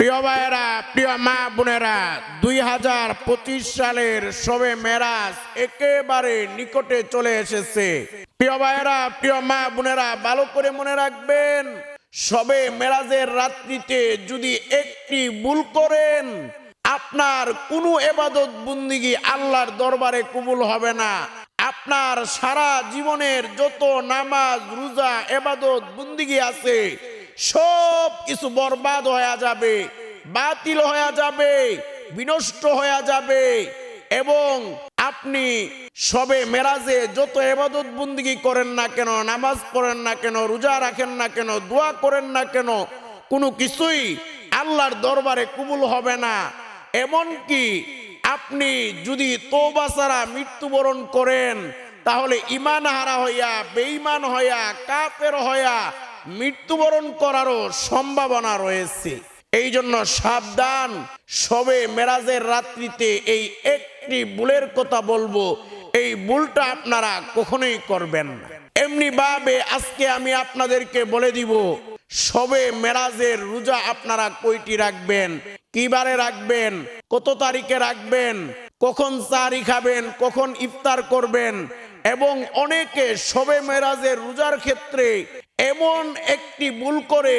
প্রিয় ভাইয়েরা, প্রিয় মা বোনেরা, দুই হাজার পঁচিশ সালের সবে মেরাজ একেবারে নিকটে চলে এসেছে। প্রিয় ভাইয়েরা, প্রিয় মা বোনেরা, ভালো করে মনে রাখবেন সবে মেরাজের রাত্রিতে যদি একটি ভুল করেন, আপনার কোনো এবাদত বন্দিগি আল্লাহর দরবারে কবুল হবে না। আপনার সারা জীবনের যত নামাজ, রোজা, এবাদত বন্দিগি আছে সব কিছু বরবাদ হয়ে যাবে, বাতিল হয়ে যাবে, বিনষ্ট হয়ে যাবে এবং আপনি সবে মেরাজে যত এবাদত বন্দিগি করেন না কেন, নামাজ পড়েন না কেন, রোজা রাখেন না কেন, দোয়া করেন না কেন, কোনো কিছুই আল্লাহর দরবারে কবুল হবে না। এমনকি আপনি যদি তোবা ছাড়া মৃত্যুবরণ করেন, তাহলে ইমান হারা হইয়া, বেঈমান হইয়া, কাফের হইয়া মৃত্যুবরণ করারও সম্ভাবনা রয়েছে। এই জন্য সাবধান। সবে মেরাজের রাত্রিতে এই একটি ভুলের কথা বলব। এই ভুলটা আপনারা কখনোই করবেন না। এমনি ভাবে আজকে আমি আপনাদেরকে বলে দিব, সবে মেরাজের রোজা আপনারা কয়টি রাখবেন? কিবারে রাখবেন? কত তারিখে রাখবেন? কখন চারি খাবেন? কখন ইফতার করবেন? এবং অনেকে সবে মেরাজের রোজার ক্ষেত্রে এমন একটি ভুল করে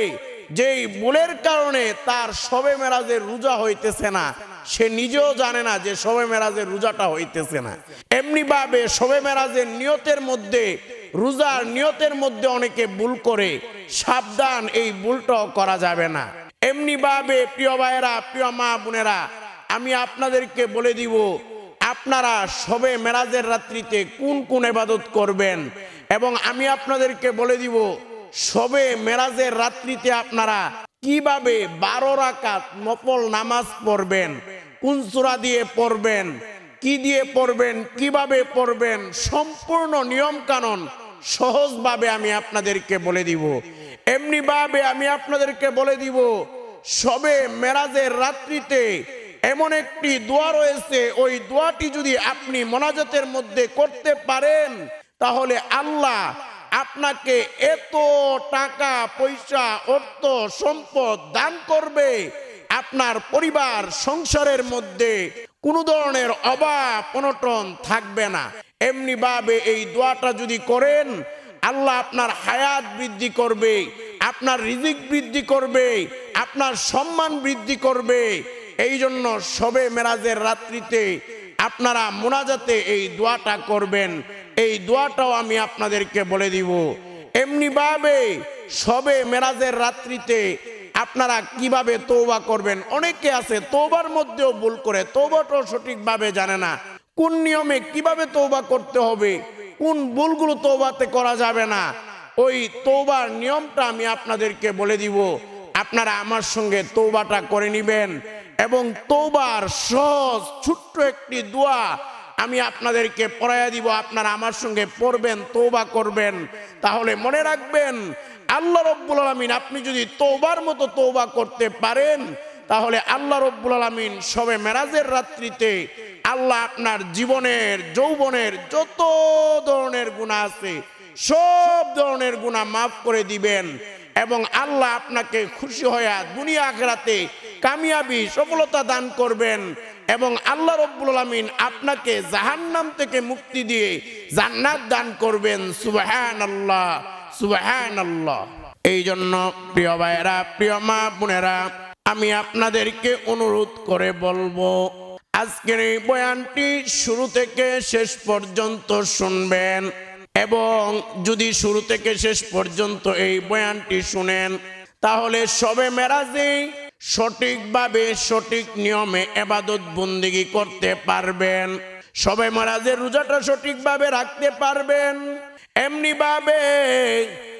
যেই ভুলের কারণে তার সবে মেরাজের রোজা হইতেছে না। সে নিজেও জানে না যে সবে মেরাজের রোজাটা হইতেছে না। এমনি ভাবে সবে মেরাজের নিয়তের মধ্যে, রোজার নিয়তের মধ্যে অনেকে ভুল করে। সাবধান, এই ভুলটাও করা যাবে না। এমনি ভাবে, প্রিয় ভাইয়েরা, প্রিয় মা বোনেরা, আমি আপনাদেরকে বলে দিব, আপনারা সবে মেরাজের রাত্রিতে কোন কোন এবাদত করবেন? এবং আমি আপনাদেরকে বলে দিব সবে মেরাজের রাত্রিতে আপনারা কীভাবে বারো রাকাত নফল নামাজ পড়বেন? কোন দিয়ে পড়বেন? কি দিয়ে পড়বেন? কীভাবে পড়বেন? সম্পূর্ণ নিয়ম কানুন সহজভাবে আমি আপনাদেরকে বলে দিব। এমনি ভাবে আমি আপনাদেরকে বলে দিব, সবে মেরাজের রাত্রিতে এমন একটি দোয়া রয়েছে, ওই দোয়াটি যদি আপনি মোনাজাতের মধ্যে করতে পারেন, তাহলে আল্লাহ আপনাকে এত টাকা, পয়সা, অর্থ, সম্পদ দান করবে আপনার পরিবার, সংসারের মধ্যে কোনো ধরনের অভাব, অনটন থাকবে না। এমনি ভাবে এই দোয়াটা যদি করেন, আল্লাহ আপনার হায়াত বৃদ্ধি করবে, আপনার রিজিক বৃদ্ধি করবে, আপনার সম্মান বৃদ্ধি করবে। এই জন্য সবে মেরাজের রাত্রিতে আপনারা মোনাজাতে এই দোয়াটা করবেন। এই দোয়াটাও আমি আপনাদেরকে বলে দিব। এমনি ভাবে সবে মেরাজের রাত্রিতে আপনারা কীভাবে তৌবা করবেন? অনেকে আছে তৌবার মধ্যেও ভুল করে তৌবাটাও সঠিকভাবে জানে না। কোন নিয়মে কীভাবে তৌবা করতে হবে? কোন ভুলগুলো তৌবাতে করা যাবে না? ওই তৌবার নিয়মটা আমি আপনাদেরকে বলে দিব। আপনারা আমার সঙ্গে তৌবাটা করে নেবেন। এবং তৌবার সহজ, ছোট্ট একটি দোয়া আমি আপনাদেরকে পড়াইয়া দিব। আপনারা আমার সঙ্গে পড়বেন, তৌবা করবেন। তাহলে মনে রাখবেন, আল্লাহ রব্বুল আলমিন আপনি যদি তৌবার মতো তৌবা করতে পারেন, তাহলে আল্লাহ রব্বুল আলমিন সবে মেরাজের রাত্রিতে আল্লাহ আপনার জীবনের, যৌবনের যত ধরনের গুণা আছে, সব ধরনের গুণা মাফ করে দিবেন এবং আল্লাহ আপনাকে খুশি হইয়া দুনিয়া আখরাতে কামিয়াবি সফলতা দান করবেন এবং আল্লাহ রব্বুল আলমিন আপনাকে জাহান্নাম থেকে মুক্তি দিয়ে জান্নাত দান করবেন। সুবাহান আল্লাহ সুবাহান আল্লাহ এই জন্য প্রিয় ভাইয়েরা, প্রিয় মা বোনেরা, আমি আপনাদেরকে অনুরোধ করে বলব, আজকের এই বয়ানটি শুরু থেকে শেষ পর্যন্ত শুনবেন এবং যদি শুরু থেকে শেষ পর্যন্ত এই বয়ানটি শুনেন, তাহলে সবে মেরাজে সঠিকভাবে সঠিক নিয়মে এবাদত বন্দিগি করতে পারবেন। সবে মেরাজের রোজাটা সঠিকভাবে রাখতে পারবেন। এমনি ভাবে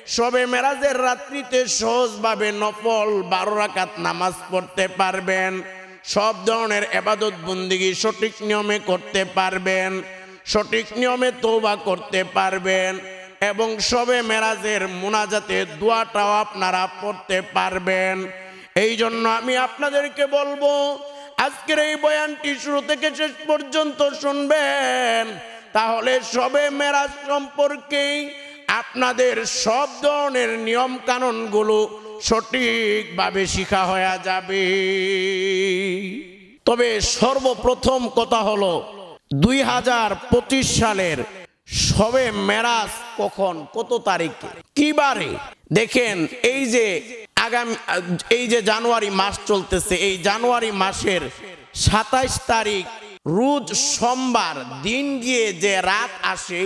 সবে মেরাজের রাত্রিতে সহজভাবে নফল বারো রাকাত নামাজ পড়তে পারবেন। সব ধরনের এবাদত বন্দিগি সঠিক নিয়মে করতে পারবেন। সঠিক নিয়মে তৌবা করতে পারবেন এবং সবে মেরাজের মোনাজাতে দোয়াটাও আপনারা পড়তে পারবেন। এই জন্য আমি আপনাদেরকে বলব, আজকের এই বয়ানটি শুরু থেকে শেষ পর্যন্ত শুনবেন। তাহলে সবে মেরাজ সম্পর্কেই আপনাদের সব ধরনের নিয়ম কানুনগুলো সঠিকভাবে শিখা হয়ে যাবে। তবে সর্বপ্রথম কথা হলো, দুই হাজার পঁচিশ সালের সবে মেরাজ কখন? কত তারিখে? কি বারে? দেখেন, এই যে আগামী এই যে জানুয়ারি মাস চলতেছে, এই জানুয়ারি মাসের সাতাইশ তারিখ, রোজ সোমবার দিন গিয়ে যে রাত আসে,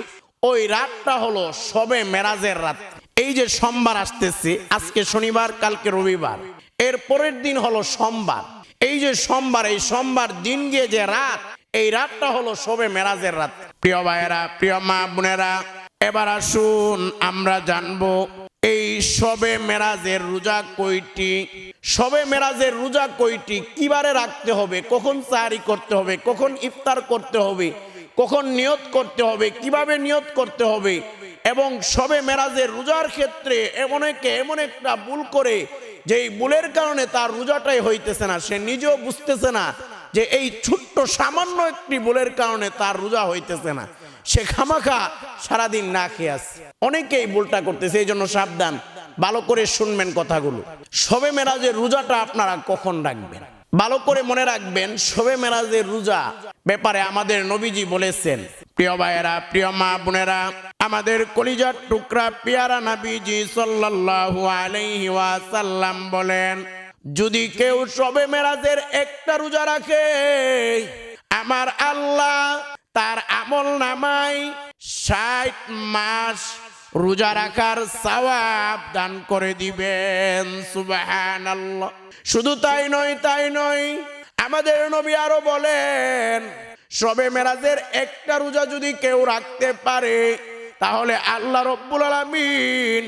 ওই রাতটা হলো সবে মেরাজের রাত। এই যে সোমবার আসতেছে, আজকে শনিবার, কালকে রবিবার, এর পরের দিন হলো সোমবার। এই যে সোমবার, এই সোমবার দিন গিয়ে যে রাত, এই রাতটা হলো সবে মেরাজের রাত। প্রিয় ভাইয়েরা, প্রিয় মা বোনেরা, এবার আসুন, আমরা জানব এই সবে মেরাজের রোজা কয়টি? সবে মেরাজের রোজা কয়টি? কিবারে রাখতে হবে? কখন সাহারি করতে হবে? কখন ইফতার করতে হবে? কখন নিয়ত করতে হবে? কীভাবে নিয়ত করতে হবে? এবং সবে মেরাজের রোজার ক্ষেত্রে এমন একে, এমন একটা ভুল করে যে এই ভুলের কারণে তার রোজাটাই হইতেছে না, সে নিজেও বুঝতেছে না যে এই ছোট্ট সামান্য একটি ভুলের কারণে তার রোজা হইতেছে না। সে খামাখা সারাদিন না খেয়ে আসছে অনেকেই ভুলটা করতেছে, এই জন্য সাবধান। ভালো করে শুনবেন কথাগুলো। সবে মেরাজের রোজাটা আপনারা কখন রাখবেন? ভালো করে মনে রাখবেন সবে মেরাজের রোজা ব্যাপারে আমাদের নবীজি বলেছেন, প্রিয় ভাইয়েরা, প্রিয় মা বোনেরা, আমাদের কলিজার টুকরা পিয়ারা নবীজি সাল্লাল্লাহু আলাইহি ওয়াসাল্লাম বলেন, যদি কেউ সবে মেরাজের একটা রোজা রাখে, আমার আল্লাহ তার আমল নামাই ষাট মাস রোজা রাখার সওয়াব দান করে দিবেন, সুবহানাল্লাহ। শুধু তাই নয় তাই নয়, আমাদের নবী আরও বলেন, সবে মেরাজের একটা রোজা যদি কেউ রাখতে পারে, তাহলে আল্লাহ রব্বুল আলামিন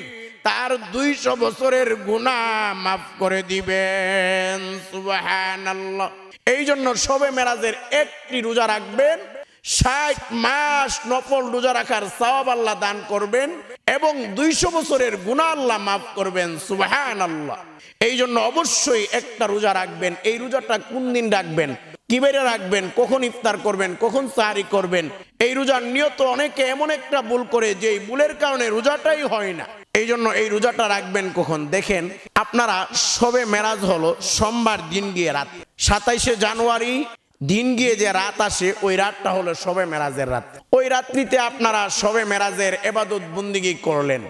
তার দুইশো বছরের গুণা মাফ করে দিবেন, সুবহানাল্লাহ। এই জন্য সবে মেরাজের একটি রোজা রাখবেন ষাট মাস নফল রোজা রাখার সওয়াব আল্লাহ দান করবেন এবং দুইশো বছরের গুণা আল্লাহ মাফ করবেন সুবাহান আল্লাহ এই জন্য অবশ্যই একটা রোজা রাখবেন। এই রোজাটা কোন দিন রাখবেন? কি বেড়ে রাখবেন? কখন ইফতার করবেন? কখন সাহারি করবেন? এই রোজার নিয়ত অনেকে এমন একটা ভুল করে যে ভুলের কারণে রোজাটাই হয় না। এই জন্য এই রোজাটা রাখবেন কখন? দেখেন, আপনারা সবে মেরাজ হলো সোমবার দিন গিয়ে রাত। সাতাইশে জানুয়ারি দিন গিয়ে যে রাত আসে, ওই রাতটা হলো সবে মেরাজের রাত। ওই রাত্রিতে আপনারা সবে মেরাজের এবাদত বন্দিগি করলেন।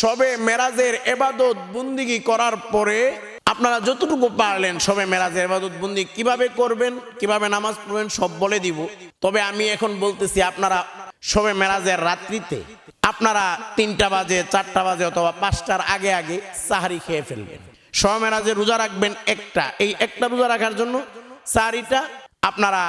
সবে মেরাজের এবাদত বন্দিগি করার পরে আপনারা যতটুকু পারলেন সবে মেরাজের এবাদত বন্দি কীভাবে করবেন, কীভাবে নামাজ পড়বেন, সব বলে দিব। তবে আমি এখন বলতেছি, আপনারা সবে মেরাজের রাত্রিতে আপনারা তিনটা বাজে, চারটা বাজে অথবা পাঁচটার আগে আগে সাহারি খেয়ে ফেলবেন। সবে মেরাজের রোজা রাখবেন একটা। এই একটা রোজা রাখার জন্য সাহারিটা আপনারা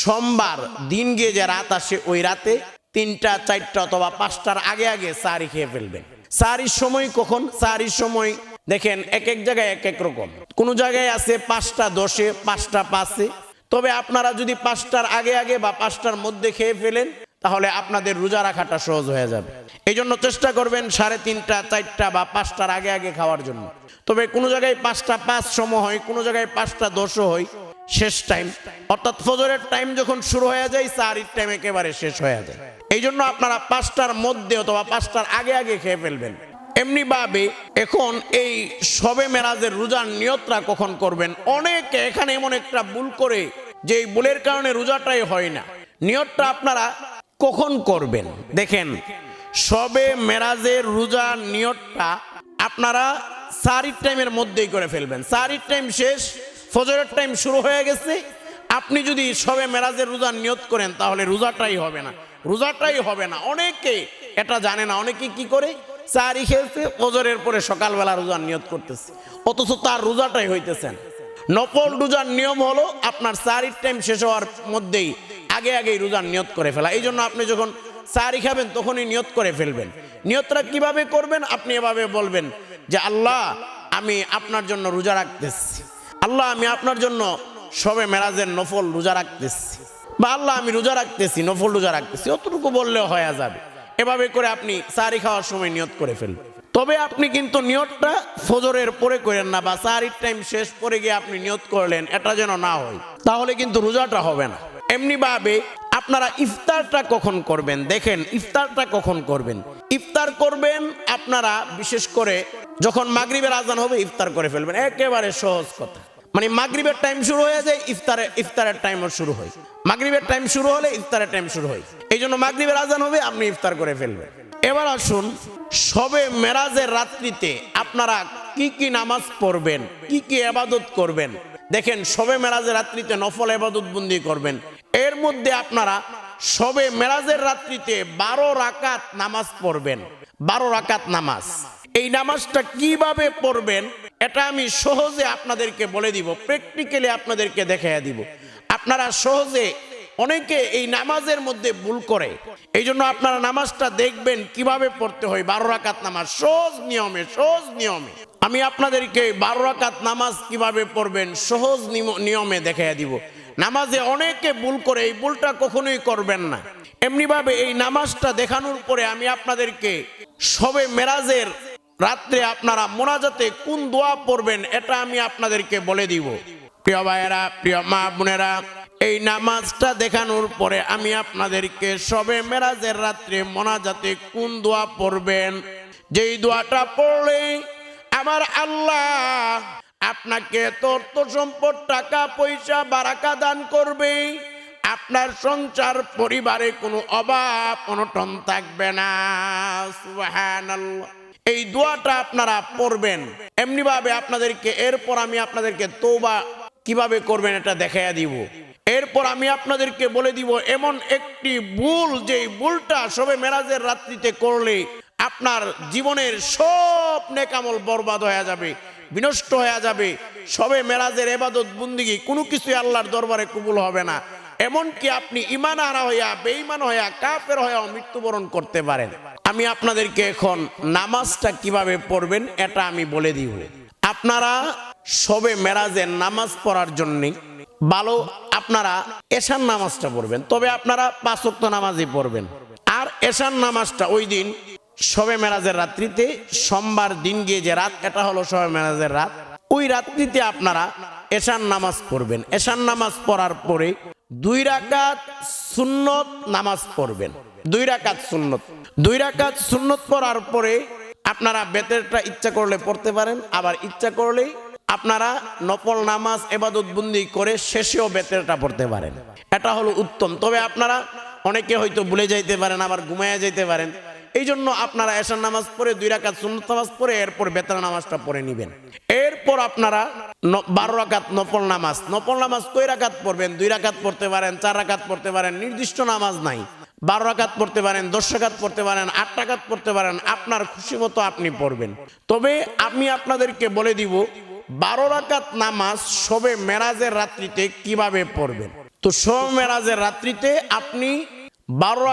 সোমবার দিন গিয়ে যে রাত আসে ওই রাতে তিনটা, চারটা অথবা পাঁচটার আগে আগে সারি খেয়ে ফেলবেন। সারির সময় কখন? সারির সময় দেখেন এক এক জায়গায় এক এক রকম। কোন জায়গায় আছে পাঁচটা, দশে, পাঁচটা, পাঁচে। তবে আপনারা যদি পাঁচটার আগে আগে বা পাঁচটার মধ্যে খেয়ে ফেলেন, তাহলে আপনাদের রোজা রাখাটা সহজ হয়ে যাবে। এই জন্য চেষ্টা করবেন সাড়ে তিনটা, চারটা বা পাঁচটার আগে আগে খাওয়ার জন্য। তবে কোনো জায়গায় পাঁচটা, পাঁচ সম হয়, কোনো জায়গায় পাঁচটা, দশও হয়। শেষ টাইম অর্থাৎ ফজরের টাইম যখন শুরু হয়ে যায় সারির টাইম একেবারে শেষ হয়ে যায়। এই জন্য আপনারা পাঁচটার মধ্যে অথবা পাঁচটার আগে আগে খেয়ে ফেলবেন। এমনি ভাবে এখন এই সবে মেরাজের রোজার নিয়তরা কখন করবেন? অনেকে এখানে এমন একটা ভুল করে যে এই ভুলের কারণে রোজাটাই হয় না। নিয়তটা আপনারা কখন করবেন? দেখেন, সবে মেরাজের রোজার নিয়তটা আপনারা সারির টাইমের মধ্যেই করে ফেলবেন। সারির টাইম শেষ ফজরের টাইম শুরু হয়ে গেছে। আপনি যদি সবে মেরাজের রোজার নিয়ত করেন, তাহলে রোজাটাই হবে না। রোজাটাই হবে না। অনেকে এটা জানে না। অনেকে কি করে? চারি খেলছে ফজরের পরে সকালবেলা রোজার নিয়ত করতেছে। অথচ তার রোজাটাই হইতেছেন নকল রোজার নিয়ম হলো আপনার চারির টাইম শেষ হওয়ার মধ্যেই আগে আগেই রোজার নিয়ত করে ফেলা। এই জন্য আপনি যখন চারি খাবেন, তখনই নিয়ত করে ফেলবেন। নিয়তটা কীভাবে করবেন? আপনি এভাবে বলবেন যে, আল্লাহ, আমি আপনার জন্য রোজা রাখতেছি। আল্লাহ, আমি আপনার জন্য সবে মেরাজের নফল রোজা রাখতেছি। বা আল্লাহ, আমি রোজা রাখতেছি, নফল রোজা রাখতেছি, অতটুকু বললেও হয়ে যাবে। এভাবে করে আপনি সারি খাওয়ার সময় নিয়ত করে ফেলবেন তবে আপনি কিন্তু নিয়তটা ফজরের পরে করেন না বা সারির টাইম শেষ করে গিয়ে আপনি নিয়ত করলেন, এটা যেন না হয়, তাহলে কিন্তু রোজাটা হবে না। এমনি ভাবে আপনারা ইফতারটা কখন করবেন? দেখেন, ইফতারটা কখন করবেন? ইফতার করবেন আপনারা, বিশেষ করে যখন মাগরিবের আজান হবে, ইফতার করে ফেলবেন। একেবারে সহজ কথা। মানে মাগরিবের টাইম শুরু হয়ে যায় ইফতারে ইফতারের টাইমও শুরু হয়। মাগরিবের টাইম শুরু হলে ইফতারের টাইম শুরু হয়। এই জন্য মাগরিবের আজান হবে, আপনি ইফতার করে ফেলবেন। এবার আসুন, সবে মেরাজের রাত্রিতে আপনারা কি কি নামাজ পড়বেন, কি কি আবাদত করবেন? দেখেন, সবে মেরাজের রাত্রিতে নফল আবাদত বন্দি করবেন। এর মধ্যে আপনারা সবে মেরাজের রাত্রিতে বারো রাকাত নামাজ পড়বেন। বারো রাকাত নামাজ। এই নামাজটা কীভাবে পড়বেন এটা আমি সহজে আপনাদেরকে বলে দিব প্র্যাকটিক্যালি আপনাদেরকে দেখাইয়া দিব। আপনারা সহজে অনেকে এই নামাজের মধ্যে ভুল করে এই জন্য আপনারা নামাজটা দেখবেন কীভাবে পড়তে হয়, বারো রাকাত নামাজ, সহজ নিয়মে সহজ নিয়মে। আমি আপনাদেরকে বারো রাকাত নামাজ কীভাবে পড়বেন, সহজ নিয়মে দেখাইয়া দিব। নামাজে অনেকে ভুল করে, এই ভুলটা কখনোই করবেন না। এমনিভাবে এই নামাজটা দেখানোর পরে আমি আপনাদেরকে সবে মেরাজের রাত্রে আপনারা মোনাজাতে কোন দোয়া পড়বেন, এটা আমি আপনাদেরকে বলে দিব। প্রিয় ভাইয়েরা, প্রিয় মা বোনেরা, এই নামাজটা দেখানোর পরে আমি আপনাদেরকে সবে মেরাজের রাত্রে মোনাজাতে কোন দোয়া পড়বেন, যেই দোয়াটা পড়লে আমার আল্লাহ আপনাকে তর্ত সম্পদ, টাকা, পয়সা, বারাকা দান করবে। আপনার সংসার, পরিবারে কোনো অভাব, অনটন থাকবে না। সুবহানাল্লাহ। এই দোয়াটা আপনারা পড়বেন। এমনি ভাবে আপনাদেরকে, এরপর আমি আপনাদেরকে তোবা কীভাবে করবেন এটা দেখাইয়া দিব। এরপর আমি আপনাদেরকে বলে দিব, এমন একটি ভুল যে ভুলটা সবে মেরাজের রাত্রিতে করলে আপনার জীবনের সব নেকামল বরবাদ হয়ে যাবে, বিনষ্ট হয়ে যাবে। সবে মেরাজের এবাদত বুন্দিগি কোনো কিছু আল্লাহর দরবারে কবুল হবে না। এমনকি আপনি ইমান আনা হইয়া, বেঈমান হইয়া, কাফের হইয়া মৃত্যুবরণ করতে পারেন। আমি আপনাদেরকে এখন নামাজটা কীভাবে পড়বেন এটা আমি বলে দিব আপনারা সবে মেরাজের নামাজ পড়ার জন্যে ভালো আপনারা এশান নামাজটা পড়বেন, তবে আপনারা পাঁচক্ত নামাজই পড়বেন। আর এশান নামাজটা ওই দিন সবে মেরাজের রাত্রিতে, সোমবার দিন গিয়ে যে রাত, এটা হলো সবে মেরাজের রাত, ওই রাত্রিতে আপনারা এশান নামাজ পড়বেন। এশান নামাজ পড়ার পরে দুই রাকাত সুন্নত নামাজ পড়বেন। দুই রাকাত সুন্নত। দুই রাকাত সুন্নত পড়ার পরে আপনারা বেতেরটা ইচ্ছা করলে পড়তে পারেন, আবার ইচ্ছা করলেই আপনারা নকল নামাজ, এবাদত বন্দি করে শেষেও বেতেরটা পড়তে পারেন। এটা হলো উত্তম। তবে আপনারা অনেকে হয়তো ভুলে যাইতে পারেন, আবার ঘুমাইয়া যাইতে পারেন। এই জন্য আপনারা এশার নামাজ পড়ে দুই রাকাত সুন্নত নামাজ পড়ে, এরপর বেতরা নামাজটা পড়ে নেবেন। এরপর আপনারা বারো রাকাত নফল নামাজ। নফল নামাজ কই রাকাত পড়বেন? দুই রাকাত পড়তে পারেন, চার রাকাত পড়তে পারেন, নির্দিষ্ট নামাজ নাই। বারো রাকাত পড়তে পারেন, দশ রাকাত পড়তে পারেন, আট রাকাত পড়তে পারেন, আপনার খুশি মতো আপনি পড়বেন। তবে আমি আপনাদেরকে বলে দিব, বারো রাকাত নামাজ সবে মেরাজের রাত্রিতে কীভাবে পড়বেন? তো সবে মেরাজের রাত্রিতে আপনি বারো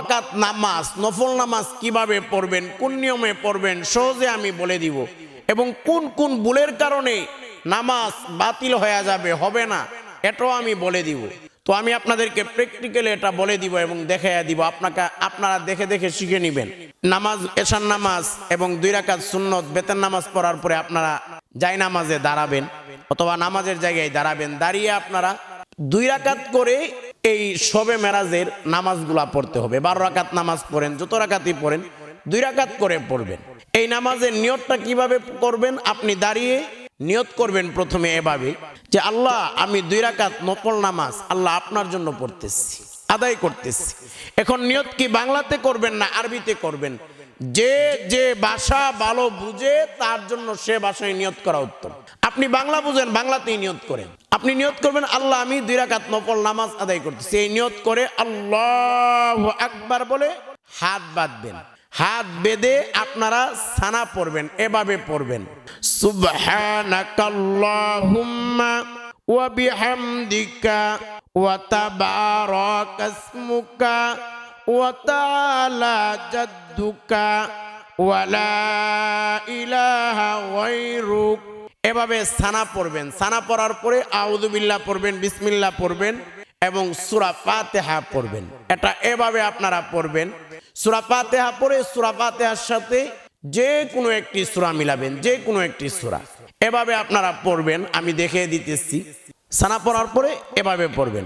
নামাজ, নফল নামাজ কীভাবে পড়বেন, কোন নিয়মে পড়বেন, সহজে আমি বলে দিব। এবং কোন কোন ভুলের কারণে নামাজ বাতিল হয়ে যাবে, হবে না, এটাও আমি বলে দিব। তো আমি আপনাদেরকে প্র্যাকটিক্যালি এটা বলে দিব এবং দেখাইয়া দিব, আপনাকে, আপনারা দেখে দেখে শিখে নেবেন। নামাজ এশান নামাজ এবং দুই রাকাত সুন্নত বেতন নামাজ পড়ার পরে আপনারা যাই নামাজে দাঁড়াবেন অথবা নামাজের জায়গায় দাঁড়াবেন, দাঁড়িয়ে আপনারা দুই রাকাত করে এই সবে মেরাজের নামাজগুলা পড়তে হবে। বারো রাকাত নামাজ পড়েন, যত রাকাতই পড়েন, দুই রাকাত করে পড়বেন। এই নামাজের নিয়তটা কীভাবে করবেন? আপনি দাঁড়িয়ে নিয়ত করবেন প্রথমে এভাবে যে, আল্লাহ, আমি দুই রাকাত নকল নামাজ, আল্লাহ আপনার জন্য পড়তেছি, আদায় করতেছি। এখন নিয়ত কি বাংলাতে করবেন না আরবিতে করবেন? যে যে ভাষা ভালো বুঝে, তার জন্য সে ভাষায় নিয়ত করা উত্তম। আপনি বাংলা বুঝেন, বাংলাতেই নিয়ত করেন। আপনি নিয়ত করবেন, আল্লাহ আমি দুই রাকাত নফল নামাজ আদায় করতেছি। এই নিয়ত করে আল্লাহ আকবার বলে হাত বাঁধবেন। হাত বেঁধে আপনারা সানা পড়বেন, এভাবে পড়বেন। সুবহানাকাল্লাহুম্মা ওয়া বিহামদিকা ওয়া তাবারাকা জাদ্দুকা ওয়া লা ইলাহা গায়রুক। এভাবে সানা পড়বেন। সানা পড়ার পরে আউযুবিল্লাহ পড়বেন, বিসমিল্লাহ পড়বেন এবং সূরা ফাতিহা পড়বেন। এটা এভাবে আপনারা পড়বেন। সূরা ফাতিহা পড়ে সূরা ফাতিহার সাথে যে কোনো একটি সূরা মিলাবেন যে কোনো একটি সূরা। এভাবে আপনারা পড়বেন, আমি দেখিয়ে দিতেছি। সানা পড়ার পরে এভাবে পড়বেন।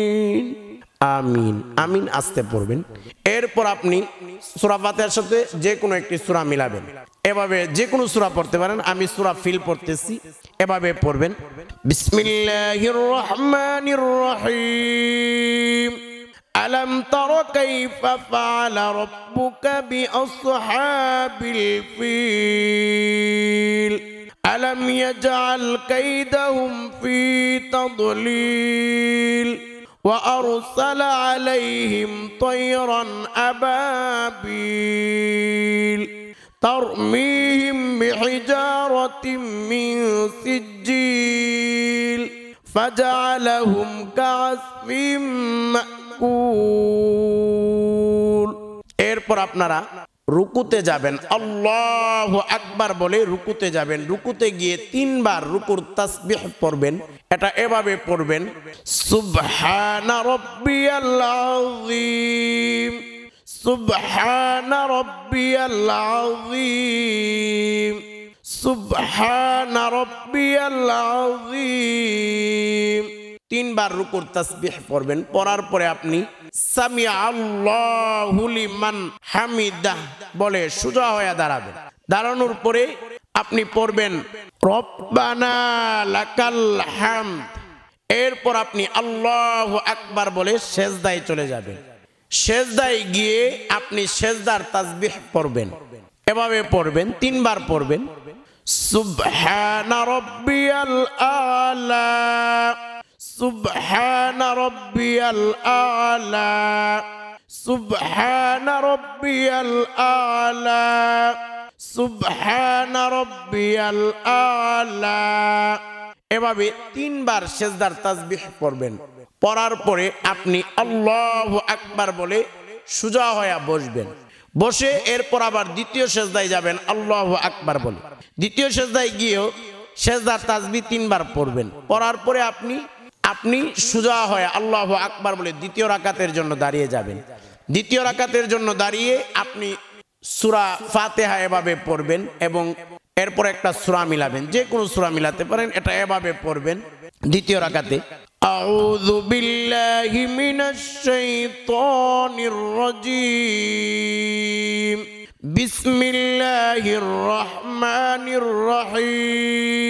আমিন আমিন আসতে পড়বেন। এরপর আপনি সুরাফাতের সাথে যে কোনো একটি সুরা মিলাবেন। এভাবে যে কোনো সুরা পড়তে পারেন, আমি সুরা ফিল পড়তেছি, এভাবে পড়বেন। বিসমিল্লাহির রহমানির রহিম। আলম তর কাইফা ফাআলা রাব্বুকা বিআসহাবিল ফিল। আলম ইয়াজআল কাইদাহুম ফি তাদলিল। وأرسل عليهم طيرا أبابيل ترميهم بحجارة من سجيل فجعلهم كعصف مأكول এরপর আপনারা রুকুতে যাবেন। আল্লাহ আকবার বলে রুকুতে যাবেন। রুকুতে গিয়ে তিনবার রুকুর তাসবিহ পড়বেন। এটা এভাবে পড়বেন, সুবহানা রাব্বিয়াল আযীম সুবহানা রাব্বিয়াল আযীম সুবহানা রাব্বিয়াল আযীম তিনবার রুকুর তাসবিহ পড়বেন। পড়ার পরে আপনি সামি আল্লাহু লিমান হামিদাহ বলে, সোজা হয়ে দাঁড়াবে দাঁড়ানোর পরে আপনি পড়বেন এরপর আপনি আল্লাহ আকবার বলে সেজদায় চলে যাবেন। সেজদায় গিয়ে আপনি সেজদার তাসবিহ পড়বেন। এভাবে পড়বেন, তিনবার পড়বেন। সুবহানা রাব্বিয়াল আলা। সুবহানা রাব্বিয়াল আলা, সুবহানা রাব্বিয়াল আলা, সুবহানা রাব্বিয়াল আলা। এভাবে তিনবার সেজদার তাসবিহ পড়বেন। পড়ার পরে আপনি আল্লাহু আকবার বলে সুজা হয়ে বসবেন। বসে এরপর আবার দ্বিতীয় সেজদায় যাবেন আল্লাহু আকবার বলে। দ্বিতীয় সেজদায় গিয়েও সেজদার তাসবি তিনবার পড়বেন। পড়ার পরে আপনি আপনি সুজা হয়ে আল্লাহ আকবার বলে দ্বিতীয় রাকাতের জন্য দাঁড়িয়ে যাবেন দ্বিতীয় রাকাতের জন্য দাঁড়িয়ে আপনি সুরা ফাতেহা এভাবে পড়বেন এবং এরপর একটা সুরা মিলাবেন যে কোনো সুরা মিলাতে পারেন এটা এভাবে পড়বেন দ্বিতীয় রাকাতে أعوذ بالله من الشيطان الرجيم بسم الله الرحمن الرحيم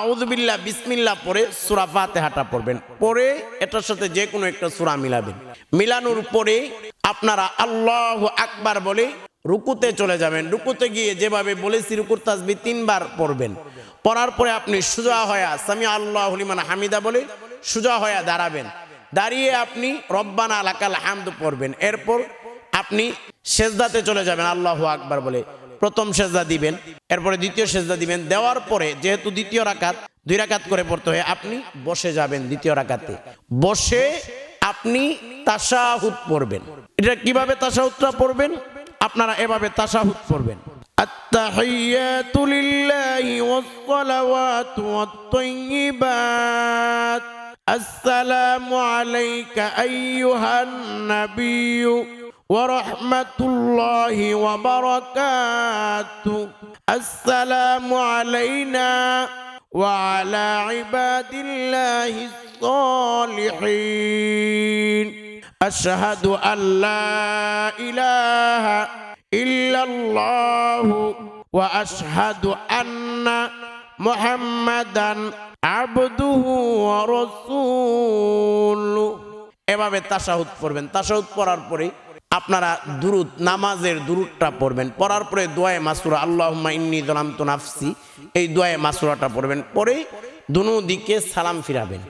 আউযুবিল্লাহ বিসমিল্লাহ পরে সূরা ফাতিহাটা পড়বেন। পরে এটার সাথে যে কোনো একটা সূরা মিলাবেন। মিলানোর পরে আপনারা আল্লাহ আকবার বলে রুকুতে চলে যাবেন। রুকুতে গিয়ে যেভাবে বলেছি রুকুর তাসবি তিনবার পড়বেন। পড়ার পরে আপনি সুজা হয়া সামি আল্লাহ হলিমান হামিদা বলে সুজা হয়া দাঁড়াবেন। দাঁড়িয়ে আপনি রব্বানা লাকাল হামদ পড়বেন। এরপর আপনি সেজদাতে চলে যাবেন আল্লাহ আকবার বলে। প্রথম সেজদা দিবেন এরপরে দ্বিতীয় সেজদা দিবেন দেওয়ার পরে যেহেতু দ্বিতীয় রাকাত দুই রাকাত করে পড়তে হয় আপনি বসে যাবেন দ্বিতীয় রাকাতে বসে আপনি তাশাহুদ পড়বেন এটা কিভাবে তাশাহুদটা পড়বেন আপনারা এভাবে তাশাহুদ পড়বেন التحيات لله والصلوات والطيبات السلام عليك أيها النبي ورحمة الله وبركاته السلام علينا وعلى عباد الله الصالحين أشهد أن لا إله إلا الله وأشهد أن محمدا عبده ورسوله এভাবে তাশাহুদ পড়বেন তাশাহুদ পড়ার পরে আপনারা দুরুদ, নামাজের দুরুদটা পড়বেন। পড়ার পরে দোয়ায় মাসুরা, আল্লাহুম্মা ইন্নি দলামতু নাফসি। এই দোয়ায় মাসুরাটা পড়বেন পরে দুনো দিকে সালাম ফিরাবেন।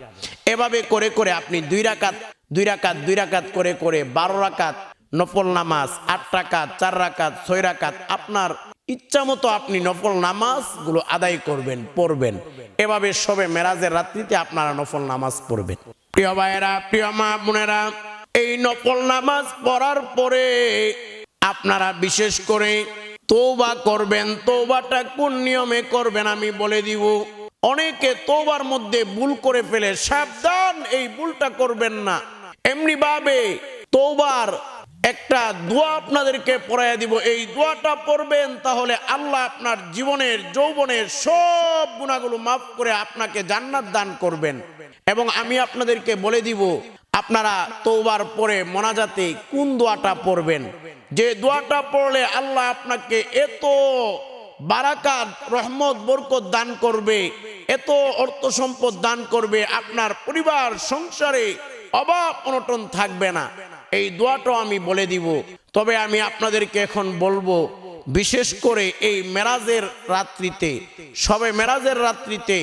এভাবে করে করে আপনি দুই রাকাত দুই রাকাত দুই রাকাত করে করে বারো রাকাত, নফল নামাজ, আট রাকাত, চার রাকাত, ছয় রাকাত, আপনার ইচ্ছা মতো আপনি নফল নামাজগুলো আদায় করবেন, পড়বেন। এভাবে সবে মেরাজের রাত্রিতে আপনারা নফল নামাজ পড়বেন। প্রিয় ভাইয়েরা, প্রিয় মা বোনেরা এই নফল নামাজ পড়ার পরে আপনারা বিশেষ করে তৌবা করবেন তৌবাটা কোন নিয়মে করবেন আমি বলে দিব। অনেকে তোবার মধ্যে ভুল করে ফেলে, সাবধান এই ভুলটা করবেন না। এমনি ভাবে তৌবার একটা দোয়া আপনাদেরকে পড়াইয়া দিব, এই দোয়াটা পড়বেন তাহলে আল্লাহ আপনার জীবনের, যৌবনের সব গুণাগুলো মাফ করে আপনাকে জান্নাত দান করবেন। এবং আমি আপনাদেরকে বলে দিব আপনারা তোবার পরে মোনাজাতে কোন দোয়াটা পড়বেন? যে দোয়াটা পড়লে আল্লাহ আপনাকে এত বারাকাত, রহমত, বরকত দান করবে, এত অর্থ সম্পদ দান করবে, আপনার পরিবার, সংসারে অভাব অনটন থাকবে না। এই দোয়াটাও আমি বলে দিব। তবে আমি আপনাদেরকে এখন বলব, বিশেষ করে এই মেরাজের রাত্রিতে, সবে মেরাজের রাত্রিতে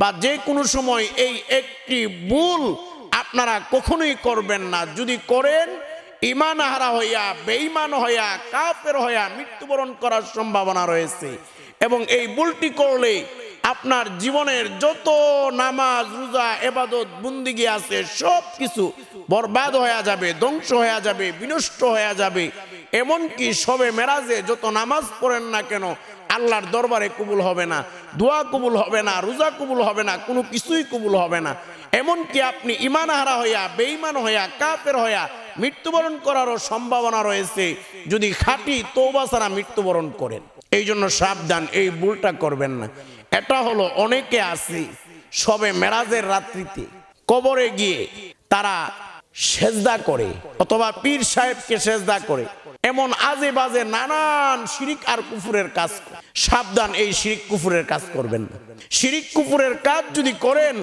বা যে কোনো সময় এই একটি ভুল আপনারা কখনোই করবেন না। যদি করেন ইমান হারা হইয়া, বেঈমান হইয়া, কাফের হইয়া মৃত্যুবরণ করার সম্ভাবনা রয়েছে। এবং এই ভুলটি করলে আপনার জীবনের যত নামাজ, রোজা, এবাদত, বুন্দিগি আছে, সব কিছু বরবাদ হয়ে যাবে, ধ্বংস হয়ে যাবে, বিনষ্ট হয়ে যাবে। এমনকি সবে মেরাজে যত নামাজ পড়েন না কেন, আল্লাহর দরবারে কবুল হবে না, দোয়া কবুল হবে না, রোজা কবুল হবে না, কোনো কিছুই কবুল হবে না। এমনকি আপনি ইমান হারা হইয়া, বেঈমান হইয়া, কাফের হইয়া মৃত্যুবরণ করারও সম্ভাবনা রয়েছে। যদি খাঁটি তৌবা ছাড়া মৃত্যুবরণ করেন, এই জন্য সাবধান, এই ভুলটা করবেন না। এটা হলো অনেকে আছে, সবে মেরাজের রাত্রিতে কবরে গিয়ে তারা সেজদা করে, অথবা পীর সাহেবকে সেজদা করে, এমন আজে বাজে নানান শিরিক আর কুফুরের কাজ সাবধান, এই শিরিক কুফুরের কাজ করবেন না। শিরিক কুফুরের কাজ যদি করেন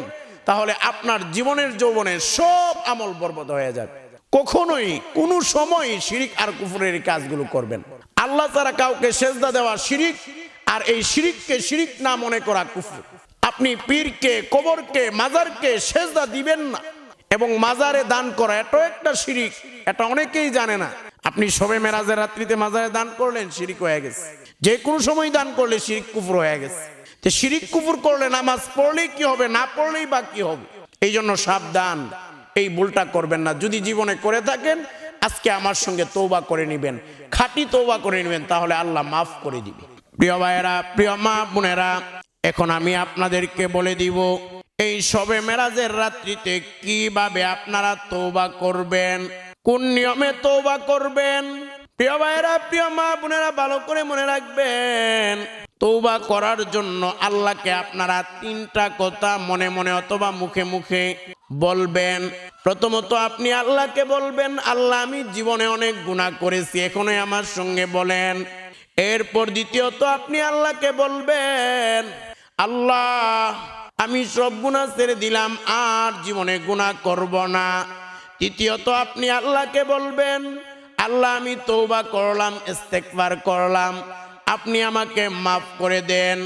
তাহলে আপনার জীবনের যৌবনের সব আমল বরবাদ হয়ে যাবে। কখনোই কোনো সময় শিরিক আর কুফুরের কাজগুলো করবেন আল্লাহ ছাড়া কাউকে সেজদা দেওয়া শিরিক আর এই শিরিককে শিরিক না মনে করা কুফুর। আপনি পীরকে, কবরকে, মাজারকে সেজদা দিবেন না এবং মাজারে দান করা এটাও একটা শিরিক, এটা অনেকেই জানে না। আপনি সবে মেরাজের রাত্রিতে মাজারে দান করলেন, শিরিক হয়ে গেছে। যে কোনো সময় দান করলে শিরিক কুফুর হয়ে গেছে। যে শিরিক কুফুর করলে নামাজ পড়লেই কি হবে, না পড়লেই বা কি হবে? এই জন্য সাবধান, এই ভুলটা করবেন না। যদি জীবনে করে থাকেন, আজকে আমার সঙ্গে তৌবা করে নেবেন, খাঁটি তৌবা করে নেবেন, তাহলে আল্লাহ মাফ করে দিবে। প্রিয় ভাইয়েরা, প্রিয় মা বোনেরা, এখন আমি আপনাদেরকে বলে দিব, এই সবে মেরাজের রাত্রিতে কীভাবে আপনারা তৌবা করবেন? কোন নিয়মে তৌবা করবেন? প্রিয় ভাইয়েরা, প্রিয় মা বোনেরা, ভালো করে মনে রাখবেন। তৌবা করার জন্য আল্লাহকে আপনারা তিনটা কথা মনে মনে অথবা মুখে মুখে বলবেন। প্রথমত আপনি আল্লাহকে বলবেন, আল্লাহ, আমি জীবনে অনেক গুণা করেছি, এখনই আমার সঙ্গে বলেন। এরপর দ্বিতীয়ত আপনি আল্লাহকে বলবেন, আল্লাহ, আমি সব গুনাহ ছেড়ে দিলাম, আর জীবনে গুনাহ করব না। তৃতীয়ত আপনি আল্লাহকে বলবেন, আল্লাহ, আমি তৌবা করলাম ইস্তেকবার করলাম। আপনি আমাকে মাফ করে দেন।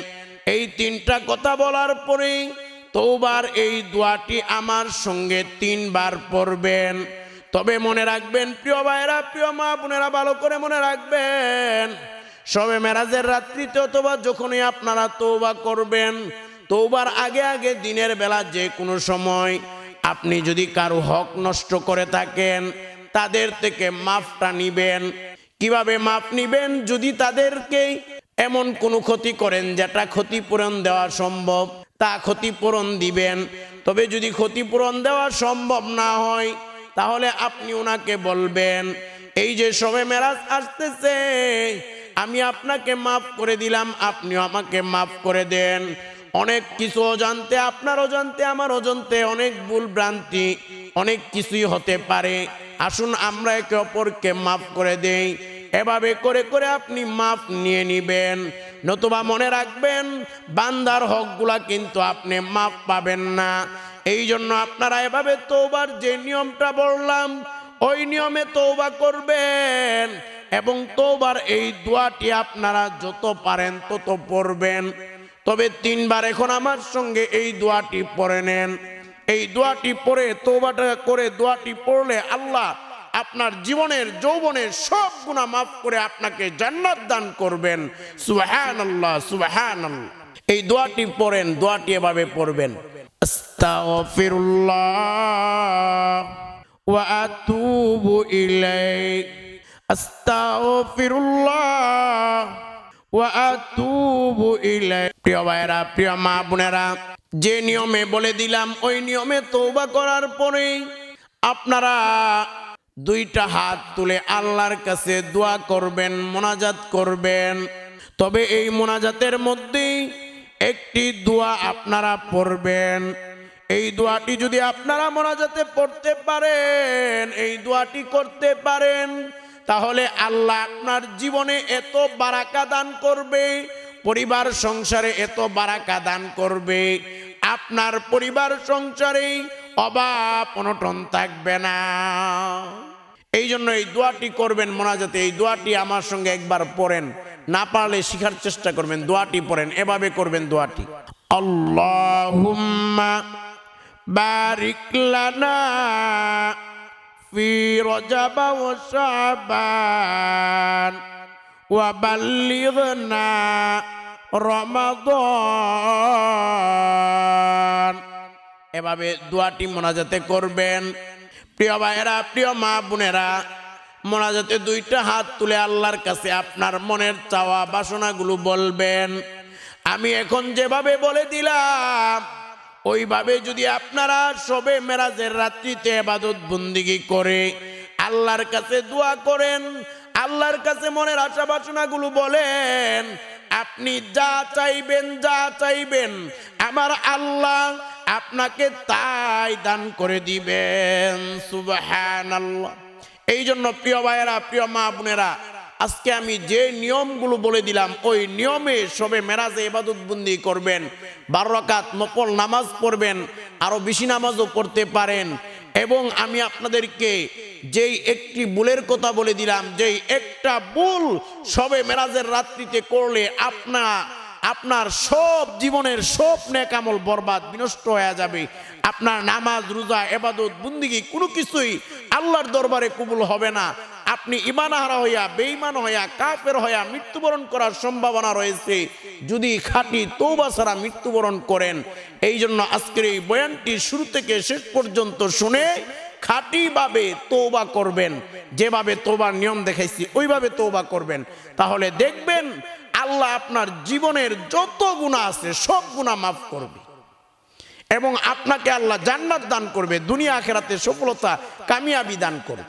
এই তিনটা কথা বলার পরেই তৌবার এই দোয়াটি আমার সঙ্গে তিনবার পড়বেন। তবে মনে রাখবেন, প্রিয় ভাইরা প্রিয় মা বোনেরা, ভালো করে মনে রাখবেন, সবে মেরাজের রাত্রিতে অথবা যখনই আপনারা তৌবা করবেন তৌবার আগে আগে দিনের বেলা যে কোনো সময় আপনি যদি কারও হক নষ্ট করে থাকেন, তাদের থেকে মাফটা নিবেন। কীভাবে মাপ নিবেন? যদি তাদেরকে এমন কোনো ক্ষতি করেন যেটা ক্ষতিপূরণ দেওয়া সম্ভব, তা ক্ষতিপূরণ দিবেন। তবে যদি ক্ষতিপূরণ দেওয়া সম্ভব না হয়, তাহলে আপনি ওনাকে বলবেন, এই যে সবে মেরাজ আসতেছে, আমি আপনাকে মাফ করে দিলাম, আপনিও আমাকে মাফ করে দেন। অনেক কিছু অজান্তে আপনার অজান্তে আমার অজান্তে অনেক ভুল ভ্রান্তি, অনেক কিছুই হতে পারে। আসুন আমরা একে অপরকে মাফ করে দেই। এভাবে করে করে আপনি মাফ নিয়ে নিবেন। নতুবা মনে রাখবেন, বান্দার হকগুলা কিন্তু আপনি মাফ পাবেন না। এই জন্য আপনারা এভাবে তোবার যে নিয়মটা বললাম, ওই নিয়মে তৌবা করবেন এবং তোবার এই দোয়াটি আপনারা যত পারেন তত পড়বেন। তবে তিনবার এখন আমার সঙ্গে এই দোয়াটি পড়ে নেন। এই দোয়াটি পড়ে তোবাটা করে দোয়াটি পড়লে আল্লাহ আপনার জীবনের, যৌবনের সব গুণা মাফ করে আপনাকে জান্নাত দান করবেন। সুবহান আল্লাহ সুবহান এই দোয়াটি পড়েন, দোয়াটি এভাবে পড়বেন। আস্তাগফিরুল্লাহ ওয়া আতুবু প্রিয় ভাইরা মা যে নিয়মে বলে দিলাম, ওই নিয়মে তৌবা করার পরেই আপনারা দুইটা হাত তুলে আল্লাহর কাছে দোয়া করবেন, মোনাজাত করবেন। তবে এই মোনাজাতের মধ্যেই একটি দোয়া আপনারা পড়বেন। এই দোয়াটি যদি আপনারা মোনাজাতে পড়তে পারেন, এই দোয়াটি করতে পারেন তাহলে আল্লাহ আপনার জীবনে এত বারাকা দান করবে, পরিবার সংসারে এত বারাকা দান করবে, আপনার পরিবার সংসারে অভাব অনটন থাকবে না। এই জন্য এই দোয়াটি করবেন মোনাজাতে, এই দোয়াটি আমার সঙ্গে একবার পড়েন, না পারলে শিখার চেষ্টা করবেন, দোয়াটি পড়েন, এভাবে করবেন দোয়াটি। আল্লাহুম্মা বারিক লানা রজব ওয়া শাবান ওয়া বাল্লিগনা এভাবে দোয়াটি মোনাজাতে করবেন। প্রিয় ভাইয়েরা, প্রিয় মা বোনেরা, মোনাজাতে দুইটা হাত তুলে আল্লাহর কাছে আপনার মনের চাওয়া বাসনাগুলো বলবেন। আমি এখন যেভাবে বলে দিলাম ওইভাবে যদি আপনারা সবে মেরাজের রাত্রিতে আবাদত বন্দিগি করে আল্লাহর কাছে দোয়া করেন, আল্লাহর কাছে মনের আশা বাসনাগুলো বলেন, আপনি যা চাইবেন যা চাইবেন, আমার আল্লাহ আপনাকে তাই দান করে দিবেন আল্লাহ এই জন্য প্রিয় ভাইয়েরা, প্রিয় মা বোনেরা আজকে আমি যে নিয়মগুলো বলে দিলাম, ওই নিয়মে সবে মেরাজে ইবাদত বন্দি করবেন, বারো নকল নামাজ পড়বেন, আরও বেশি নামাজও পড়তে পারেন। এবং আমি আপনাদেরকে যেই একটি ভুলের কথা বলে দিলাম, যেই একটা ভুল সবে মেরাজের রাত্রিতে করলে আপনা, আপনার সব জীবনের সব নেকামল বরবাদ, বিনষ্ট হয়ে যাবে। আপনার নামাজ, রোজা এবাদত বুন্দিগি কোনো কিছুই আল্লাহর দরবারে কবুল হবে না। আপনি ইমানহারা হইয়া, বেঈমান হইয়া, কাফের হইয়া মৃত্যুবরণ করার সম্ভাবনা রয়েছে। যদি খাঁটি তৌবা ছাড়া মৃত্যুবরণ করেন এই জন্য আজকের এই বয়ানটি শুরু থেকে শেষ পর্যন্ত শুনে খাঁটিভাবে তৌবা করবেন। যেভাবে তোবার নিয়ম দেখাইছি, ওইভাবে তৌবা করবেন। তাহলে দেখবেন আল্লাহ আপনার জীবনের যত গুণা আছে, সব গুণা মাফ করবে। এবং আপনাকে আল্লাহ জান্নাত দান করবে, দুনিয়া আখেরাতে সফলতা, কামিয়াবি দান করবে।